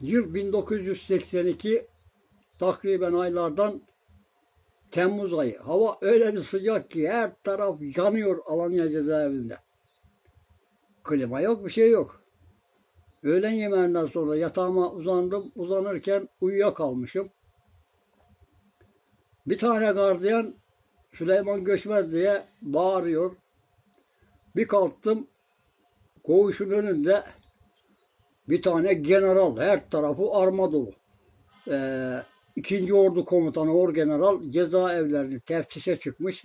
Yıl 1982 takriben aylardan Temmuz ayı. Hava öyle bir sıcak ki her taraf yanıyor Alanya cezaevinde. Klima yok bir şey yok. Öğlen yemeğinden sonra yatağıma uzandım. Uzanırken uyuyakalmışım. Bir tane gardiyan Süleyman Göçmez diye bağırıyor. Bir kalktım. Koğuşun önünde bir tane general. Her tarafı arma dolu. Ee, İkinci Ordu Komutanı Orgeneral cezaevlerini teftişe çıkmış.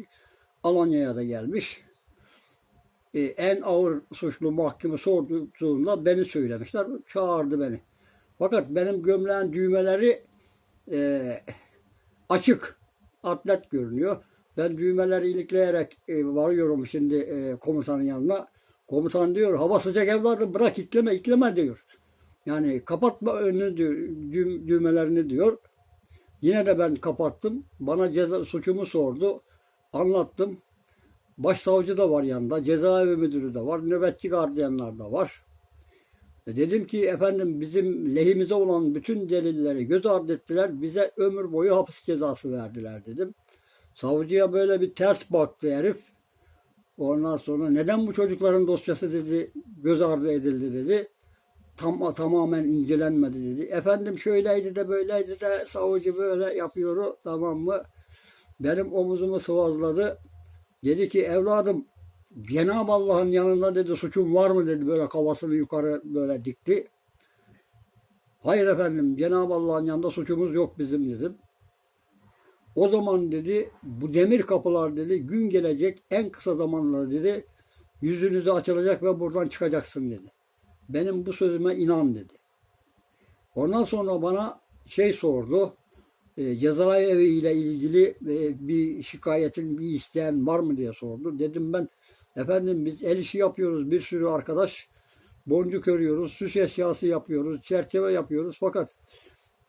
Alanya'ya da gelmiş. Ee, en ağır suçlu mahkeme sorduğunda beni söylemişler. Çağırdı beni. Fakat benim gömleğin düğmeleri e, açık. Atlet görünüyor. Ben düğmeleri ilikleyerek e, varıyorum şimdi e, komutanın yanına. Komutan diyor hava sıcak evladım bırak ikleme ikleme diyor. Yani kapatma önünü diyor, düğ- düğmelerini diyor. Yine de ben kapattım. Bana ceza suçumu sordu. Anlattım. Başsavcı da var yanında. Cezaevi müdürü de var. Nöbetçi gardiyanlar da var. E dedim ki efendim bizim lehimize olan bütün delilleri göz ardı ettiler. Bize ömür boyu hapis cezası verdiler dedim. Savcıya böyle bir ters baktı herif. Ondan sonra neden bu çocukların dosyası dedi göz ardı edildi dedi. Tam, tamamen incelenmedi dedi. Efendim şöyleydi de böyleydi de savcı böyle yapıyor tamam mı? Benim omuzumu sıvazladı. Dedi ki evladım Cenab-ı Allah'ın yanında dedi suçum var mı dedi böyle kafasını yukarı böyle dikti. Hayır efendim Cenab-ı Allah'ın yanında suçumuz yok bizim dedim. O zaman dedi bu demir kapılar dedi gün gelecek en kısa zamanlarda dedi yüzünüzü açılacak ve buradan çıkacaksın dedi. Benim bu sözüme inan dedi. Ondan sonra bana şey sordu. E, cezaevi ile ilgili e, bir şikayetin, bir isteyen var mı diye sordu. Dedim ben efendim biz el işi yapıyoruz bir sürü arkadaş. Boncuk örüyoruz, süs eşyası yapıyoruz, çerçeve yapıyoruz. Fakat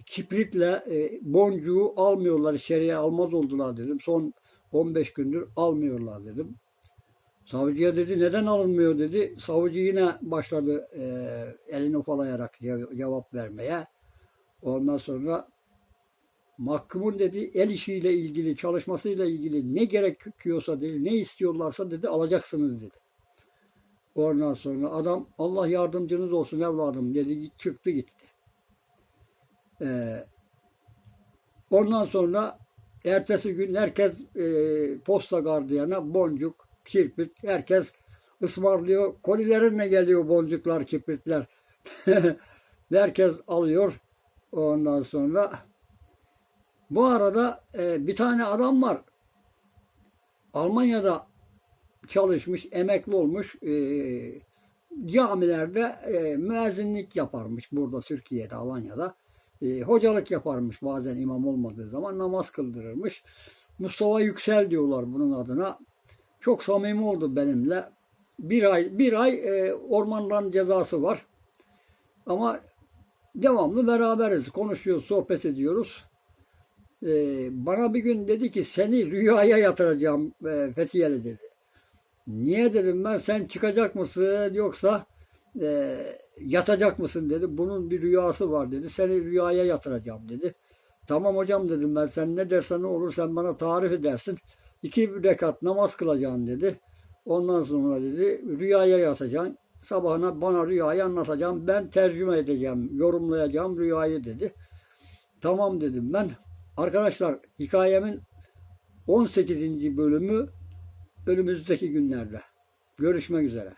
kipritle e, boncuğu almıyorlar, içeriye almaz oldular dedim. Son 15 gündür almıyorlar dedim. Savcıya dedi neden alınmıyor dedi. Savcı yine başladı e, elini ufalayarak cev- cevap vermeye. Ondan sonra mahkumun dedi el işiyle ilgili, çalışmasıyla ilgili ne gerekiyorsa dedi, ne istiyorlarsa dedi alacaksınız dedi. Ondan sonra adam Allah yardımcınız olsun evladım dedi çıktı gitti. Ee, ondan sonra ertesi gün herkes e, posta gardiyana boncuk, kirpit herkes ısmarlıyor. Kolilerine geliyor boncuklar, kirpitler. herkes alıyor. Ondan sonra bu arada e, bir tane adam var. Almanya'da çalışmış, emekli olmuş. E, camilerde e, müezzinlik yaparmış burada Türkiye'de, Alanya'da. E, hocalık yaparmış bazen imam olmadığı zaman namaz kıldırırmış. Mustafa Yüksel diyorlar bunun adına. Çok samimi oldu benimle. Bir ay bir ay e, ormandan cezası var. Ama devamlı beraberiz. Konuşuyoruz, sohbet ediyoruz. E, bana bir gün dedi ki seni rüyaya yatıracağım e, Fethiye'li dedi. Niye dedim ben sen çıkacak mısın yoksa e, yatacak mısın dedi. Bunun bir rüyası var dedi. Seni rüyaya yatıracağım dedi. Tamam hocam dedim ben sen ne dersen ne olur sen bana tarif edersin. İki rekat namaz kılacaksın dedi. Ondan sonra dedi rüyaya yatacaksın. Sabahına bana rüyayı anlatacağım. Ben tercüme edeceğim, yorumlayacağım rüyayı dedi. Tamam dedim ben. Arkadaşlar hikayemin 18. bölümü önümüzdeki günlerde. Görüşmek üzere.